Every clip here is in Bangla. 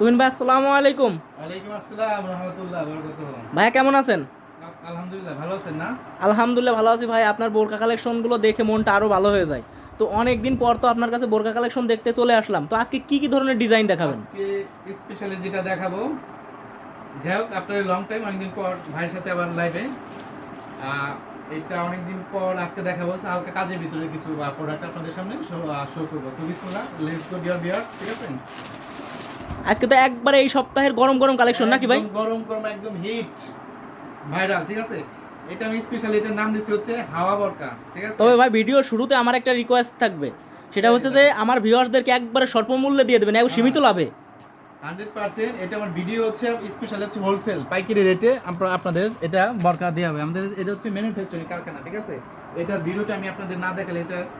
তুহিন ভাই আসসালামু আলাইকুম। ওয়ালাইকুম আসসালাম রহমতুল্লাহ বরকত ভাইয়া কেমন আছেন? আলহামদুলিল্লাহ ভালো আছেন না? আলহামদুলিল্লাহ ভালো আছি ভাই। আপনার বোরকা কালেকশনগুলো দেখে মনটা আরও ভালো হয়ে যায়। তো অনেক দিন পর তো আপনার কাছে বোরকা কালেকশন দেখতে চলে আসলাম। তো আজকে কি কি ধরনের ডিজাইন দেখাবেন? আজকে স্পেশালি যেটা দেখাবো যাই হোক আপনার লং টাইম অনেকদিন পর ভাইয়ের সাথে আবার লাইভে এটা অনেকদিন পর আজকে দেখাবো। হালকা কাজের ভিতরে কিছু প্রোডাক্ট আপনাদের সামনে শো করব। তো বিসমিল্লাহ লেটস গো ডিয়ার ঠিক আছে? আজকে তো একবারে এই সপ্তাহের গরম গরম কালেকশন নাকি ভাই? গরম গরম একদম হিট ভাইরাল ঠিক আছে? এটা আমি স্পেশালি এটার নাম দিচ্ছি হচ্ছে হাওয়া বরকা ঠিক আছে? তবে ভাই ভিডিও শুরুতে আমার একটা রিকোয়েস্ট থাকবে। সেটা হচ্ছে যে আমার ভিউয়ার্সদেরকে একবারে স্বল্প মূল্যে দিয়ে দেবেন একদম সীমিত লাভে। হান্ড্রেড পার্সেন্ট এটা আমার ভিডিও হচ্ছে স্পেশাল হচ্ছে হোলসেল পাইকারি রেটে আপনাদের এটা বরকা দেওয়া হবে। আমাদের এটা হচ্ছে ম্যানুফ্যাকচারিং কারখানা ঠিক আছে? এটার ভিডিওটা আমি আপনাদের না দেখালে এটার আহ,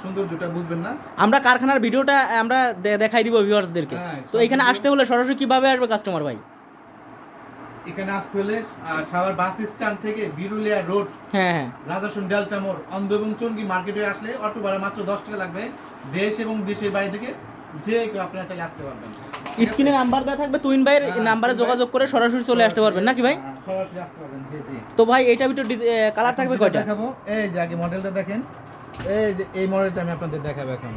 সৌন্দর্যটা বুঝবেন না। আমরা কারখানার ভিডিওটা আমরা দেখাই দিব ভিউয়ার্সদেরকে হ্যাঁ, তো এখানে আসতে হলে সরাসরি কীভাবে আসবে কাস্টমার ভাই? এখানে আসতে হলে সাভার বাস স্ট্যান্ড থেকে বিরুলিয়া রোড হ্যাঁ হ্যাঁ। রাজাসন ডেল্টা মোড় অন্ধ এবং চঙ্গি মার্কেটে আসলে অটো ভাড়া মাত্র দশ টাকা লাগবে। দেশ এবং দেশের বাইরে থেকে যে কেউ আপনারা চাইলে আসতে পারবেন। স্ক্রিনে নাম্বার দেওয়া থাকবে তুইন ভাইয়ের হ্যাঁ, নাম্বারে যোগাযোগ করে সরাসরি চলে আসতে পারবেন নাকি ভাই? হ্যাঁ, সরাসরি আসতে পারবেন জি জি। তো ভাই এটা ভিতর কালার থাকবে যেটা কয়টা? দেখাবো। এই যে আগে মডেলটা দেখেন। এই যে এই মডেলটা আমি আপনাদের দেখাবো এখন।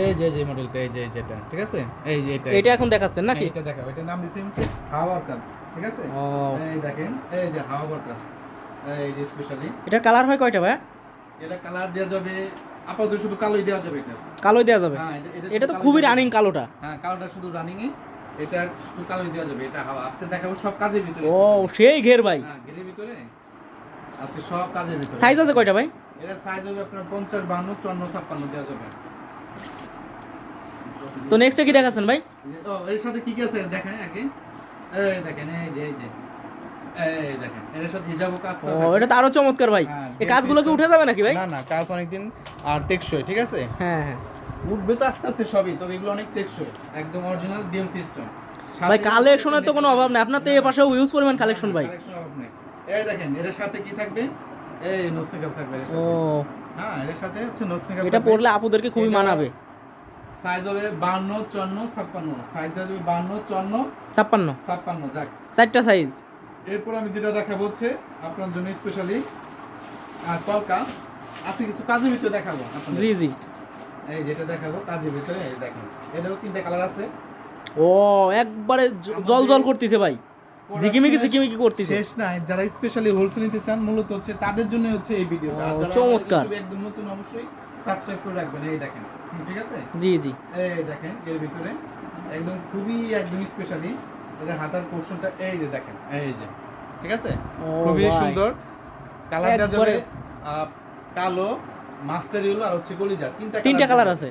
এই যে যে মডেলটা এই যে যেটা ঠিক আছে? এই যে এটা এটা এখন দেখাচ্ছেন নাকি? এটা দেখাবো। এটার নাম দিছি হচ্ছে হাওয়া কাল ঠিক আছে? ও। এই দেখেন এই যে হাওয়া বরকাত এই যে স্পেশালি এটার কালার হয় কয়টা ভাই? এটা কালার দেওয়া যাবে আপাতত শুধু কালোই দেওয়া যাবে এটা। কালোই দেওয়া যাবে? হ্যাঁ এটা এটা তো খুবই রানিং কালোটা। হ্যাঁ কালোটা শুধু রানিং এটা শুধু কালোই দেওয়া যাবে এটা হাওয়া। আজকে দেখাবো সব কাজের ভিতরে ও সেই ঘের ভাই। হ্যাঁ গেরের ভিতরে। আজকে সব কাজের ভিতরে। সাইজ আছে কয়টা ভাই? এটা সাইজ হবে আপনার দেওয়া যাবে। তো নেক্সটে কি দেখাচ্ছেন ভাই? ও এর সাথে কি কি আছে? দেখেন আগে এই দেখেন এই যে এই যে। এই দেখেন এর সাথে হিজাবও কাজ ও করা থাকে। এটা তো আরও চমৎকার ভাই। হ্যাঁ, এই কাজগুলো কি উঠে যাবে নাকি ভাই? না না কাজ অনেকদিন আর টেকসই ঠিক আছে? হ্যাঁ হ্যাঁ। উঠবে তো আস্তে আস্তে সবই তবে এগুলো অনেক টেকসই একদম অরিজিনাল ডিএম সিস্টেম ভাই কালেকশনের তো কোনো অভাব নেই আপনার তো এ পাশেও ইউজ পরিমাণ কালেকশন ভাই। কালেকশন অভাব নেই। এই দেখেন এর সাথে কি থাকবে? এই নোসনিকাপ থাকবে এর ও। হ্যাঁ এর সাথে হচ্ছে নোসনিকাপ এটা পড়লে আপুদেরকে খুবই মানাবে। সাইজ হবে বান্ন চুয়ান্ন ছাপ্পান্ন। সাইজ হবে বান্ন চুয়ান্ন ছাপ্পান্ন। ছাপ্পান্ন যাক। চারটা সাইজ এরপর আমি যেটা দেখাবো হচ্ছে আপনার জন্য স্পেশালি আর কলকা আছে কিছু কাজের ভিতরে দেখাবো। জি জি। এই যেটা দেখাবো কাজের ভিতরে এই দেখেন। এটাও তিনটা কালার আছে। ও একবারে জল জল করতেছে ভাই। ঝিকিমিকি ঝিকিমিকি করতেছে। শেষ নাই। যারা স্পেশালি হোলসেল নিতে চান মূলত হচ্ছে তাদের জন্য হচ্ছে এই ভিডিওটা চমৎকার। একদম নতুন অবশ্যই সাবস্ক্রাইব করে রাখবেন। এই দেখেন ঠিক আছে? জি জি। এই দেখেন এর ভিতরে একদম খুবই একদম স্পেশালি হাতার পোর্শনটা এই যে দেখেন এই যে ঠিক আছে? খুবই সুন্দর। কালারটা যাবে কালো মাস্টার আর হচ্ছে কলিজা। তিনটা তিনটা কালার আছে।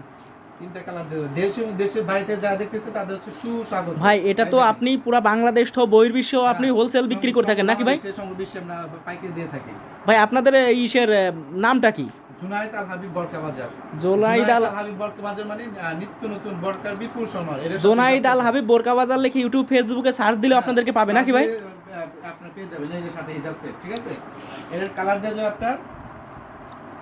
ভাই এটা তো আপনি পুরা বাংলাদেশ সহ বহির্বিশ্ব আপনি হ্যাঁ, হোলসেল বিক্রি করে থাকেন নাকি ভাই? ভাই আপনাদের ইসের নামটা কি? জুনায়েদ আল হাবিব বরকা বাজার। জোনাইদ আল হাবিব বরকা বাজার মানে নিত্য নতুন বরকার বিপুল জোনাইদ আল হাবিব বোরকা বাজার লিখে ইউটিউব ফেসবুকে সার্চ দিলে আপনাদেরকে পাবে নাকি ভাই? আপনার পেয়ে যাবেন। এই যে সাথে হিজাব সেট ঠিক আছে? এর কালার দেওয়া আপনার আপনার তিনটা কালার দেওয়া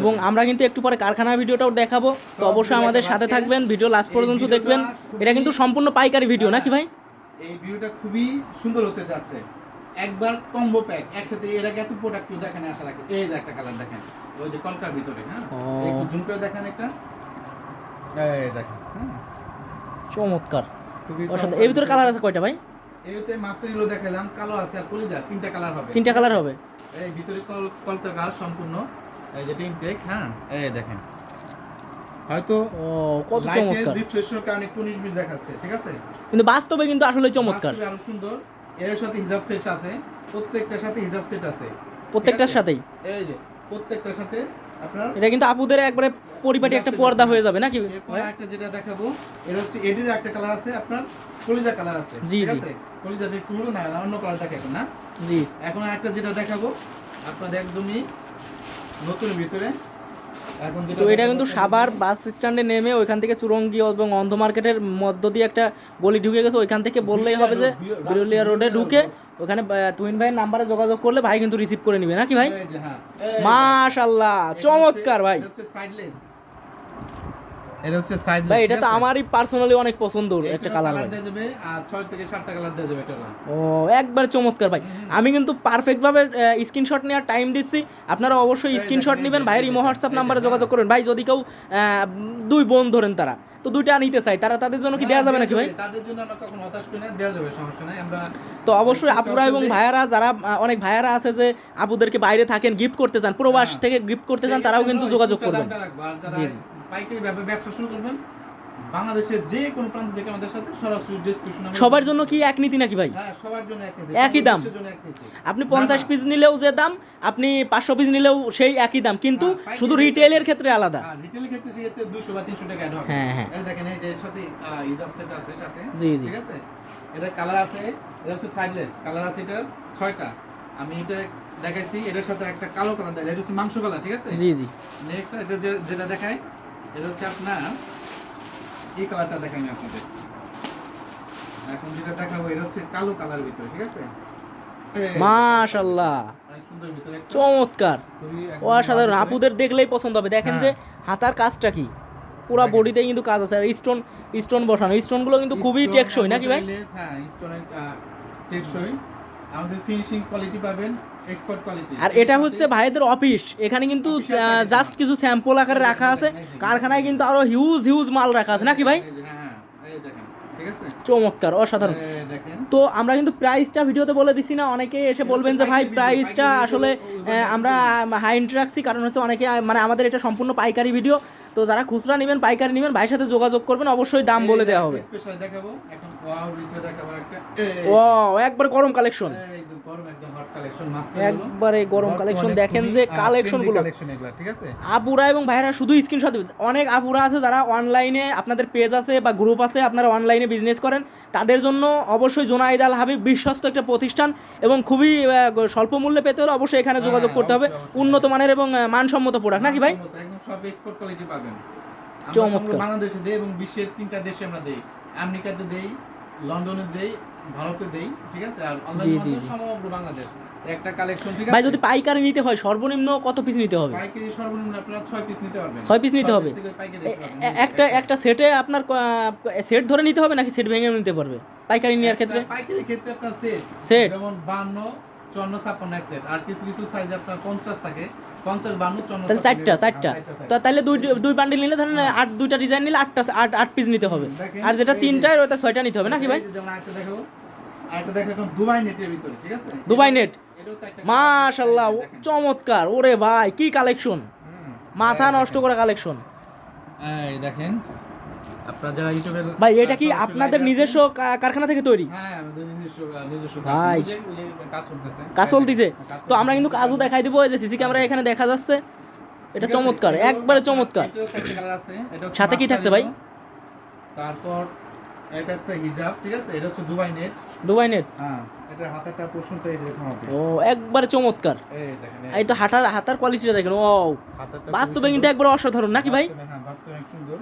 এবং আমরা কিন্তু একটু পরে কারখানার ভিডিওটাও দেখাবো। তো অবশ্যই আমাদের সাথে থাকবেন ভিডিও লাস্ট পর্যন্ত দেখবেন। এটা কিন্তু সম্পূর্ণ পাইকারি ভিডিও নাকি ভাই? এই ভিডিওটা খুবই সুন্দর হতে যাচ্ছে। একবার কম্বো প্যাক একসাথে এর আগে এত প্রোডাক্ট কেউ দেখেন আশা রাখে এই যে একটা কালার দেখেন ওই যে কলকার ভিতরে হ্যাঁ? একটু জুম করে দেখেন একটা। এই দেখেন হুম। চমৎকার। এর ভিতরে কালার আছে কয়টা ভাই? এইতে মাস্টার ইলো দেখালাম কালো আছে আর কলিজা তিনটা কালার হবে। তিনটা কালার হবে। এই ভিতরে কল কলকা গাছ সম্পূর্ণ। এই যে টেক হ্যাঁ? এই দেখেন। হয়তো ও কত চমৎকার। রিফ্রেশের কারণে একটু উনিশ বিশ দেখাচ্ছে ঠিক আছে? কিন্তু বাস্তবে কিন্তু আসলে চমৎকার। বাস্তবে আরও সুন্দর। এর সাথে হিজাব সেট আছে প্রত্যেকটার সাথে হিজাব সেট আছে প্রত্যেকটার সাথেই। এই যে প্রত্যেকটার সাথে এটা কিন্তু আপুদের একবারে পরিপাটি একটা পর্দা হয়ে যাবে নাকি? একটা যেটা দেখাবো এটা হচ্ছে এডির একটা কালার আছে আপনার কলিজা কালার আছে জি, জি। আছে? কলিজা দিয়ে খুলবো না অন্য কালার দেখে এখন না? জি। এখন একটা যেটা দেখাবো আপনাদের একদমই নতুন ভিতরে। তো এটা কিন্তু সাবার বাস স্ট্যান্ডে নেমে ওইখান থেকে চুরঙ্গি এবং অন্ধ মার্কেটের মধ্য দিয়ে একটা গলি ঢুকে গেছে। ওইখান থেকে বললেই হবে যে বিরুলিয়া রোডে ঢুকে ওখানে তুইন তুহিন ভাইয়ের নাম্বারে যোগাযোগ করলে ভাই কিন্তু রিসিভ করে নিবে। নাকি ভাই? হ্যাঁ। মাশাল্লাহ চমৎকার ভাই। এটা হচ্ছে সাইজ ভাই এটা তো আমারই পার্সোনালি অনেক পছন্দ একটা কালার ভাই। যাবে আর ছয় থেকে সাতটা কালার দেওয়া যাবে এটা ও একবার চমৎকার ভাই। আমি কিন্তু পারফেক্টভাবে স্ক্রিনশট নেওয়ার টাইম দিচ্ছি। আপনারা অবশ্যই স্ক্রিনশট নেবেন ভাইয়ের ইমো হোয়াটসঅ্যাপ নাম্বারে যোগাযোগ করবেন ভাই যদি কেউ দুই বোন ধরেন তারা তো দুইটা নিতে চাই তারা তাদের জন্য কি দেওয়া যাবে নাকি ভাই? তাদের জন্য আমরা কখনো হতাশ করি না দেওয়া যাবে সমস্যা নাই আমরা তো অবশ্যই আপুরা এবং ভাইয়ারা যারা অনেক ভাইয়ারা আছে যে আপুদেরকে বাইরে থাকেন গিফট করতে চান প্রবাস হ্যাঁ। থেকে গিফট করতে চান তারাও কিন্তু যোগাযোগ করবেন। জি, জি। পাইকারি ব্যবসা শুরু করবেন বাংলাদেশের যে কোনো প্রান্ত থেকে আমাদের সাথে সরাসরি ডিসক্রিপশন সবার জন্য কি এক নীতি নাকি ভাই হ্যাঁ সবার জন্য এক নীতি। একই দাম? আপনি পঞ্চাশ পিস নিলেও যে দাম আপনি পাঁচশো পিস নিলেও সেই একই দাম কিন্তু হ্যাঁ, শুধু রেটে- রিটেলের ক্ষেত্রে আলাদা হ্যাঁ, রিটেলের ক্ষেত্রে সেক্ষেত্রে 200 বা 300 টাকা add হবে। হ্যাঁ, হ্যাঁ। দেখেন এই যে এর সাথে হিজাব সেট আছে সাথে। জি, জি। ঠিক আছে? এটার কালার আছে, এটা হচ্ছে sideless, কালার আছে এটার ছয়টা। আমি এটা দেখাইছি, এটার সাথে একটা কালো কালার দেয়, এটা হচ্ছে মাংস কালার, ঠিক আছে? জি জি নেক্সট এটা যেটা দেখাই, এটা হচ্ছে আপনার এই কালারটা দেখাই আমি আপনাদের। এখন যেটা দেখাবো, এটা হচ্ছে কালো কালার ভিতরে, ঠিক আছে? মাশাল্লাহ একটা, চমৎকার। অসাধারণ। আপুদের দেখলেই পছন্দ হবে। দেখেন যে হ্যাঁ। হাতার কাজটা কি? পুরা। বডিতে কিন্তু কাজ আছে। আর স্টোন স্টোন বসানো। স্টোনগুলো কিন্তু খুবই টেকসই নাকি ভাই? হ্যাঁ স্টোনের টেকসই। আমাদের ফিনিশিং কোয়ালিটি পাবেন আর এটা হচ্ছে ভাইদের অফিস এখানে কিন্তু জাস্ট কিছু স্যাম্পল আকারে রাখা আছে। কারখানায় কিন্তু আরও হিউজ হিউজ মাল রাখা আছে নাকি ভাই? হ্যাঁ হ্যাঁ চমৎকার অসাধারণ। তো আমরা কিন্তু প্রাইসটা ভিডিওতে বলে দিছি না অনেকে এসে বলবেন যে ভাই প্রাইসটা আসলে আমরা হাই রাখছি কারণ হচ্ছে অনেকে মানে আমাদের এটা সম্পূর্ণ পাইকারি ভিডিও তো যারা খুচরা নেবেন পাইকারি নেবেন ভাইয়ের সাথে যোগাযোগ করবেন অবশ্যই দাম বলে দেওয়া হবে। ও একবার গরম কালেকশন একবারে গরম কালেকশন দেখেন যে কালেকশনগুলো। আপুরা এবং ভাইরা শুধু স্ক্রিনশট অনেক আপুরা আছে যারা অনলাইনে আপনাদের পেজ আছে বা গ্রুপ আছে আপনারা অনলাইনে বিজনেস করেন। তাদের জন্য অবশ্যই জোনাইদ আল হাবিব বিশ্বস্ত একটা প্রতিষ্ঠান এবং খুবই স্বল্প মূল্যে পেতে হলে অবশ্যই এখানে হ্যাঁ, যোগাযোগ করতে হবে। অবশ্যই, অবশ্যই। উন্নত মানের এবং মানসম্মত প্রোডাক্ট নাকি ভাই? একদম সব এক্সপোর্ট কোয়ালিটি পাবেন। চমৎকার। বাংলাদেশে দেই এবং বিশ্বের তিনটা দেশে আমরা দেই। আমেরিকাতে দেই লন্ডনে দেই ভারতে দেই ঠিক আছে? আর অনলাইন। সমগ্র বাংলাদেশ। একটা কালেকশন ঠিক ভাই যদি পাইকারি নিতে হয় সর্বনিম্ন কত পিস নিতে হবে? পাইকারি সর্বনিম্ন আপনারা 6 পিস নিতে পারবেন। ছয় piece নিতে হবে? একটা একটা সেটে আপনার সেট ধরে নিতে হবে নাকি সেট ভেঙে নিতে পারবে? পাইকারি নেওয়ার ক্ষেত্রে? পাইকারি ক্ষেত্রে আপনার সেট Set? যেমন 52 54 56 এক সেট আর কিছু কিছু সাইজ আপনার 50 থাকে। 50 52 54 তাহলে চারটা চারটা। তো তাহলে দুই দুই বান্ডিল নিলে ধরেন আট দুইটা ডিজাইন নিলে আটটা আট আট পিস নিতে হবে। আর যেটা তিনটায় ওটা ছয়টা নিতে হবে নাকি ভাই? দুবাই নেটের ভিতরে ঠিক আছে? দুবাই নেট মাশাল্লাহ। চমৎকার। ওরে ভাই কি কালেকশন মাথা নষ্ট। করা কালেকশন এই দেখেন আপনারা যারা ইউটিউবে ভাই এটা কি আপনাদের নিজস্ব কারখানা থেকে তৈরি? হ্যাঁ আমাদের নিজস্ব নিজস্ব ভাই। কাজ চলতেছে। কাজ চলতিছে। তো আমরা কিন্তু কাজও দেখাই দিব এই যে সিসি ক্যামেরা এখানে দেখা যাচ্ছে। এটা চমৎকার একবারে চমৎকার। সাথে কি থাকছে ভাই? তারপর এটা হচ্ছে হিজাব ঠিক আছে? এটা হচ্ছে দুবাই নেট দুবাই নেট হ্যাঁ। এটার হাতাটা পোর্শনটা এই দেখুন ও একবারে চমৎকার। এই দেখেন এই তো হাতার হাতার কোয়ালিটিটা দেখেন ও হাতাটা বাস্তবে কিন্তু একবার অসাধারণ নাকি ভাই? হ্যাঁ বাস্তবে অনেক সুন্দর।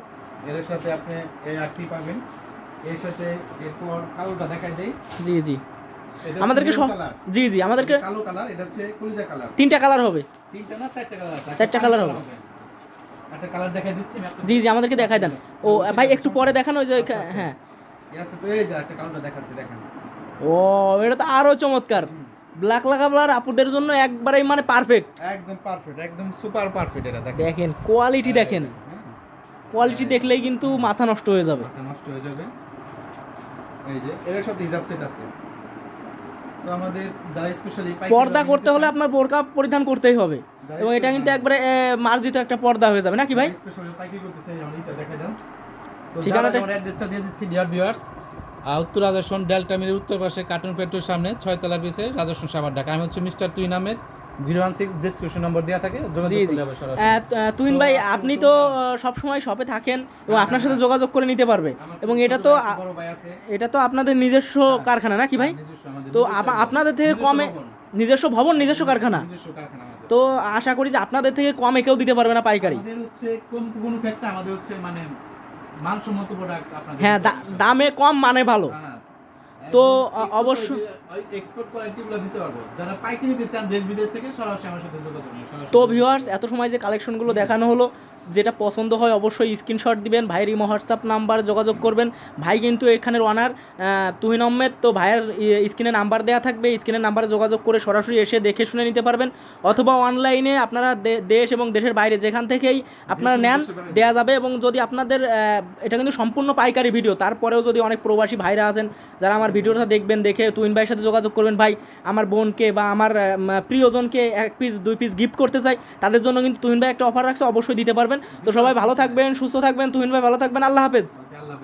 এর সাথে আপনি এই আরটি পাবেন। এর সাথে এরপর কালোটা দেখাই দেই। জি জি। আমাদেরকে। জি জি আমাদেরকে কালো কালার এটা হচ্ছে কলিজা কালার তিনটা কালার হবে। তিনটা না চারটা কালার চারটা হবে। একটা কালার দেখাই দিচ্ছি জি জি আমাদেরকে দেখাই দেন। ও ভাই একটু পরে দেখান ওই যে আচ্ছা, আচ্ছা। হ্যাঁ। এই যে একটা কালারটা দেখাচ্ছি দেখেন। ও এটা তো আরও চমৎকার। ব্ল্যাক লাগাবলার আপুদের জন্য একবারেই মানে পারফেক্ট একদম পারফেক্ট একদম সুপার পারফেক্ট এটা দেখেন। দেখেন কোয়ালিটি দেখেন। কোয়ালিটি দেখলেই কিন্তু মাথা নষ্ট হয়ে যাবে। মাথা নষ্ট হয়ে যাবে। এই যে এর সাথে হিজাব সেট আছে। তো আমাদের যারা স্পেশালি পর্দা করতে হলে আপনার বোরকা পরিধান করতেই হবে। এবং এটা কিন্তু একবারে মার্জিত একটা পর্দা হয়ে যাবে। নাকি ভাই? স্পেশালি পাইকারি করতে চাই আমি এটা দেখা দাও। তো ঠিকানাটা- ঠিকানাটা অ্যাড্রেসটা দিয়ে দিচ্ছি ডিয়ার ভিউয়ার্স উত্তর রাজাসন ডেল্টা মিলের উত্তর পাশে কার্টুন পেট্রোর সামনে ছয়তলার পিছে রাজাসন সাবার ঢাকা। আমি হচ্ছে mister তুইন Ahmed. Zero one six description number দেওয়া থাকে। যোগাযোগ করলে হবে সরাসরি। তুহিন ভাই আপনি তো সব সময় শপে থাকেন এবং হ্যাঁ, আপনার সাথে হ্যাঁ। যোগাযোগ করে নিতে পারবে। এবং এটা তো এটা তো আপনাদের নিজস্ব কারখানা নাকি ভাই? হ্যাঁ, তো। আপনাদের থেকে কমে নিজস্ব ভবন নিজস্ব কারখানা। তো আশা করি যে আপনাদের থেকে কমে কেউ দিতে পারবে না পাইকারি। হচ্ছে কম কোনো ফ্যাক্টর আমাদের হচ্ছে মানে মানসম্মত প্রোডাক্ট আপনাদের হ্যাঁ দামে কম মানে ভালো। হ্যাঁ। তো, অবশ্য- এক্সপোর্ট কোয়ালিটিগুলো দিতে পারব। যারা পাইকারি নিতে চান দেশ বিদেশ থেকে সরাসরি আমার সাথে যোগাযোগ তো ভিউয়ার্স এত সময় যে কালেকশনগুলো দেখানো হলো যেটা পছন্দ হয় অবশ্যই স্ক্রিনশট দিবেন ভাইয়ের ইমো হোয়াটসঅ্যাপ নাম্বার যোগাযোগ করবেন। ভাই কিন্তু এখানের ওনার তুহিন আহমেদ তো ভাইয়ের স্ক্রিনে নাম্বার দেওয়া থাকবে স্ক্রিনের নাম্বারে যোগাযোগ করে সরাসরি এসে দেখে শুনে নিতে পারবেন। অথবা অনলাইনে আপনারা দেশ এবং দেশের বাইরে যেখান থেকেই আপনারা নেন দেওয়া যাবে এবং যদি আপনাদের এটা কিন্তু সম্পূর্ণ পাইকারি ভিডিও তারপরেও যদি অনেক প্রবাসী ভাইরা আছেন যারা আমার ভিডিওটা দেখবেন দেখে তুইন ভাইয়ের সাথে যোগাযোগ করবেন ভাই আমার বোনকে বা আমার প্রিয়জনকে এক পিস দুই পিস গিফট করতে চাই তাদের জন্য কিন্তু তুহিন ভাই একটা অফার রাখছে অবশ্যই দিতে পারবেন। তো সবাই ভালো থাকবেন সুস্থ থাকবেন তুহিন ভাই ভালো থাকবেন আল্লাহ হাফেজ। আল্লাহ